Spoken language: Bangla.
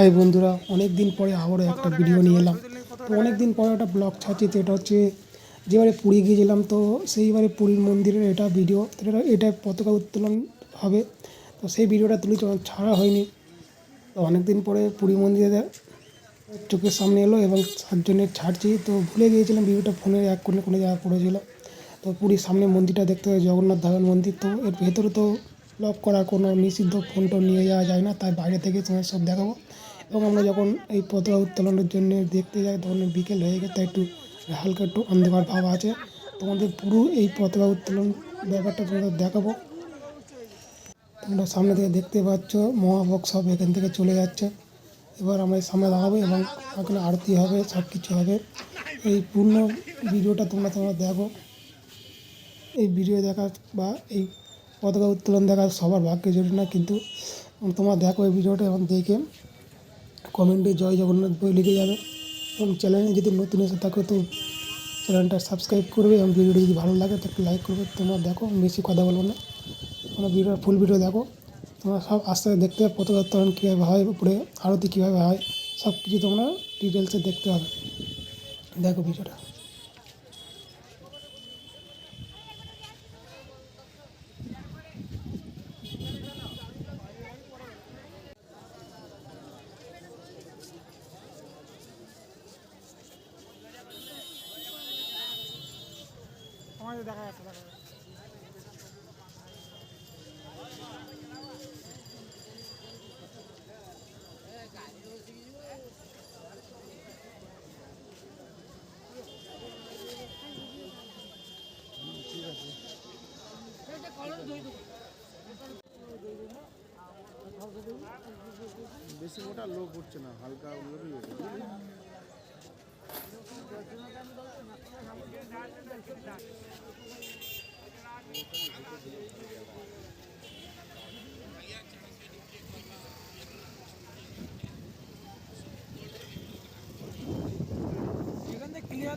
হাই বন্ধুরা অনেক দিন পরে আবারও একটা ভিডিও নিয়ে এলাম। তো অনেক দিন পরে একটা ব্লগ ছাড়ছি, তো এটা হচ্ছে যেবারে পুরী গিয়েছিলাম, তো সেইবারে পুরীর মন্দিরের এটা ভিডিও এটা এটা পতাকা উত্তোলন হবে। তো সেই ভিডিওটা তুলি ছাড়া হয়নি। তো অনেক দিন পরে পুরী মন্দিরে চোখের সামনে এলো এবং সাতজনের ছাড়ছি। তো ভুলে গিয়েছিলাম ভিডিওটা ফোনের এক কোণে কোণে যাওয়া পড়েছিল। তো পুরীর সামনে মন্দিরটা দেখতে হয় জগন্নাথ ধামের মন্দির। তো এর ভেতরে তো লক করা কোনো নিষিদ্ধ ফোন নিয়ে যাওয়া যায় না, তাই বাইরে থেকে তোমার সব দেখাবো। এবং আমরা যখন এই পতাকা উত্তোলনের জন্য দেখতে যাই, তখন বিকেল হয়ে গেছে একটু হালকা একটু অন্ধকার ভাব আছে। তোমাদের পুরো এই পতাকা উত্তোলন ব্যাপারটা তোমাদের দেখাবো। তোমরা সামনে থেকে দেখতে পাচ্ছ, মহাভোগ সব এখান থেকে চলে যাচ্ছে। এবার আমরা সামনে দাঁড়াবো এবং ওখানে আরতি হবে, সব কিছু হবে। এই পূর্ণ ভিডিওটা তোমরা তোমরা দেখো। এই ভিডিও দেখা বা এই পতাকা উত্তোলন দেখা সবার ভাগ্যে জরুরি না, কিন্তু তোমরা দেখো এই ভিডিওটা এবং দেখে কমেন্টে জয় জগন্নাথ বই লিখে যাবে এবং চ্যানেলে যদি নতুন এসে থাকো তো চ্যানেলটা সাবস্ক্রাইব করবে এবং ভিডিওটি যদি ভালো লাগে তো একটু লাইক করবে তোমরা দেখো আমি বেশি কথা বলব না তোমরা ভিডিও ফুল ভিডিও দেখো তোমরা সব আস্তে আস্তে দেখতে হবে পতাকা উত্তোলন কীভাবে হয় উপরে আরতি কীভাবে হয় সব কিছু তোমরা ডিটেলসে দেখতে হবে দেখো ভিডিওটা আমাদের দেখা যাচ্ছে দেখা যাচ্ছে বেশি মোটা লোক উঠছে না হালকা বুঝলি? এখান থেকে ক্লিয়ার